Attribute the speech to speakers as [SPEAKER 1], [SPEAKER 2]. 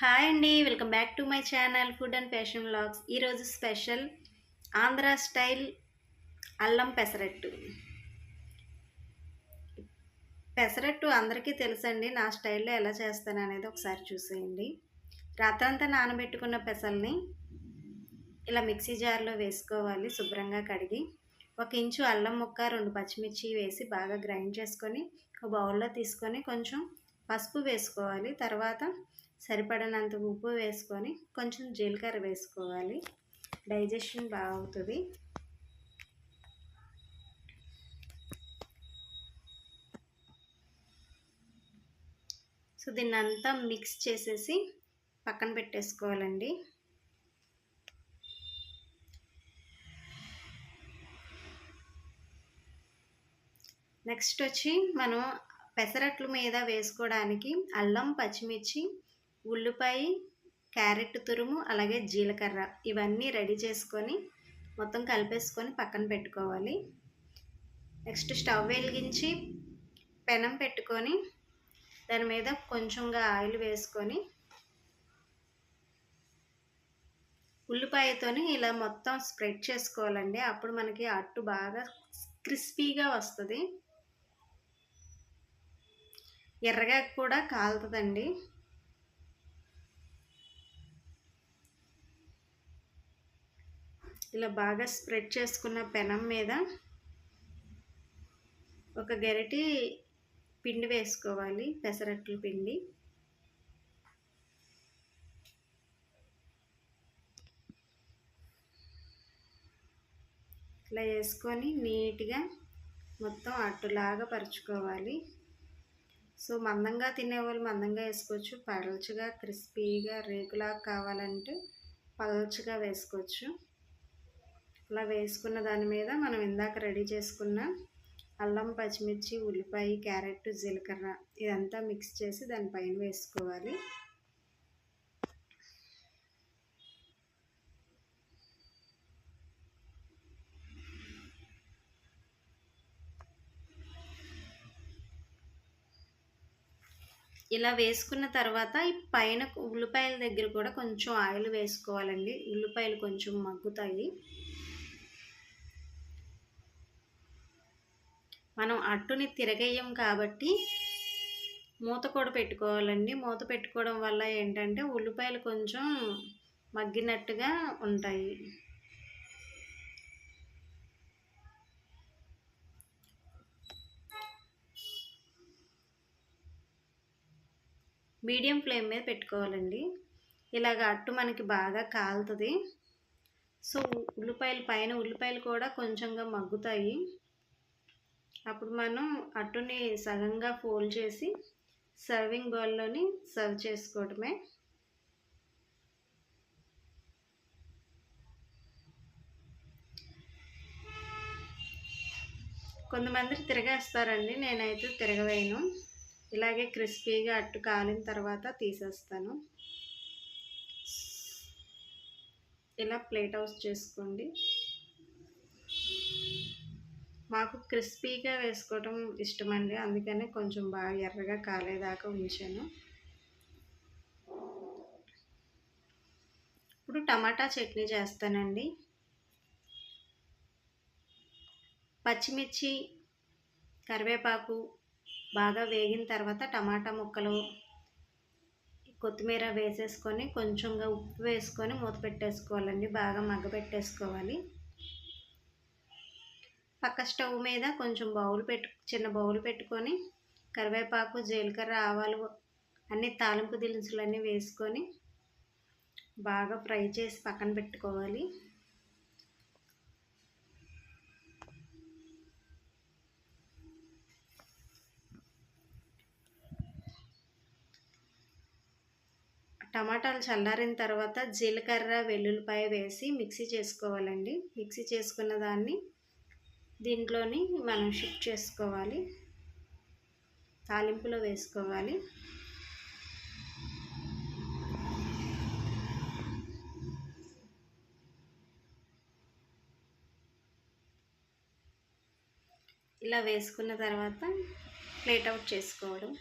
[SPEAKER 1] Hi అండి welcome back to my channel food and fashion vlogs. ఈరోజు special Andhra style అల్లం పెసరట్టు. పెసరట్టు అందరికీ తెలుసండి నా స్టైల్లో ఎలా చేస్తాను అనేది ఒకసారి చూసేయండి. రాత్రంతా నానబెట్టుకున్న పెసల్ని ఇలా మిక్సీ జార్లో వేసుకోవాలి శుభ్రంగా కడిగి ఒక ఇంచు అల్లం ముక్క రెండు పచ్చిమిర్చి వేసి బాగా గ్రైండ్ చేసుకొని ఒక బౌల్లో తీసుకొని కొంచెం పసుపు వేసుకోవాలి. తర్వాత సరిపడినంత ఉప్పు వేసుకొని కొంచెం జీలకర్ర వేసుకోవాలి. డైజెషన్ బాగుతుంది సో దీన్ని అంతా మిక్స్ చేసేసి పక్కన పెట్టేసుకోవాలండి. నెక్స్ట్ వచ్చి మనం పెసరట్లు మీద వేసుకోవడానికి అల్లం పచ్చిమిర్చి ఉల్లిపాయ క్యారెట్ తురుము అలాగే జీలకర్ర ఇవన్నీ రెడీ చేసుకొని మొత్తం కలిపేసుకొని పక్కన పెట్టుకోవాలి. నెక్స్ట్ స్టవ్ వెలిగించి పెనం పెట్టుకొని దాని మీద కొంచెంగా ఆయిల్ వేసుకొని ఉల్లిపాయతోని ఇలా మొత్తం స్ప్రెడ్ చేసుకోవాలండి. అప్పుడు మనకి అట్టు బాగా క్రిస్పీగా వస్తుంది. ఎర్రగా కూడా కాలుతుందండి. ఇలా బాగా స్ప్రెడ్ చేసుకున్న పెనం మీద ఒక గరిటి పిండి వేసుకోవాలి పెసరట్లు పిండి. ఇట్లా వేసుకొని నీట్గా మొత్తం అట్టులాగా పరుచుకోవాలి. సో మందంగా తినేవాళ్ళు మందంగా వేసుకోవచ్చు. పలచగా క్రిస్పీగా రేకులాగా కావాలంటే పలచగా వేసుకోవచ్చు. అలా వేసుకున్న దాని మీద మనం ఇందాక రెడీ చేసుకున్న అల్లం పచ్చిమిర్చి ఉల్లిపాయ క్యారెట్ జీలకర్ర ఇదంతా మిక్స్ చేసి దానిపైన వేసుకోవాలి. ఇలా వేసుకున్న తర్వాత ఈ పైన ఉల్లిపాయల దగ్గర కూడా కొంచెం ఆయిల్ వేసుకోవాలండి. ఉల్లిపాయలు కొంచెం మగ్గుతాయి. మనం అట్టుని తిరగేయం కాబట్టి మూత కూడా పెట్టుకోవాలండి. మూత పెట్టుకోవడం వల్ల ఏంటంటే ఉల్లిపాయలు కొంచెం మగ్గినట్టుగా ఉంటాయి. మీడియం ఫ్లేమ్ మీద పెట్టుకోవాలండి. ఇలాగ అట్టు మనకి బాగా కాలుతుంది. సో ఉల్లిపాయలు పైన ఉల్లిపాయలు కూడా కొంచెంగా మగ్గుతాయి. అప్పుడు మనం అట్టుని సగంగా ఫోల్డ్ చేసి సర్వింగ్ బౌల్లోని సర్వ్ చేసుకోవడమే కొంతమంది తిరగేస్తారండి. నేనైతే తిరగవేయను ఇలాగే క్రిస్పీగా అట్టు కాలిన తర్వాత తీసేస్తాను. ఇలా ప్లేట్ హౌస్ చేసుకోండి. మాకు క్రిస్పీగా వేసుకోవటం ఇష్టమండి. అందుకనే కొంచెం బాగా ఎర్రగా కాలేదాకా ఉంచాను. ఇప్పుడు టమాటా చట్నీ చేస్తానండి. పచ్చిమిర్చి కరివేపాకు బాగా వేగిన తర్వాత టమాటా ముక్కలు కొత్తిమీర వేసేసుకొని కొంచెంగా ఉప్పు వేసుకొని మూత పెట్టేసుకోవాలండి. బాగా మగ్గ పెట్టేసుకోవాలి. పక్క స్టవ్ మీద కొంచెం బౌల్ పెట్టు చిన్న బౌల్ పెట్టుకొని కరివేపాకు జీలకర్ర ఆవాలు అన్ని తాలింపు దినుసులన్నీ వేసుకొని బాగా ఫ్రై చేసి పక్కన పెట్టుకోవాలి. టమాటాలు చల్లారిన తర్వాత జీలకర్ర వెల్లుల్లిపాయ వేసి మిక్సీ చేసుకోవాలండి. మిక్సీ చేసుకున్న దాన్ని దీంట్లోని మనం షిఫ్ట్ చేసుకోవాలి. తాలింపులో వేసుకోవాలి. ఇలా వేసుకున్న తర్వాత ప్లేట్ అవుట్ చేసుకోవడం.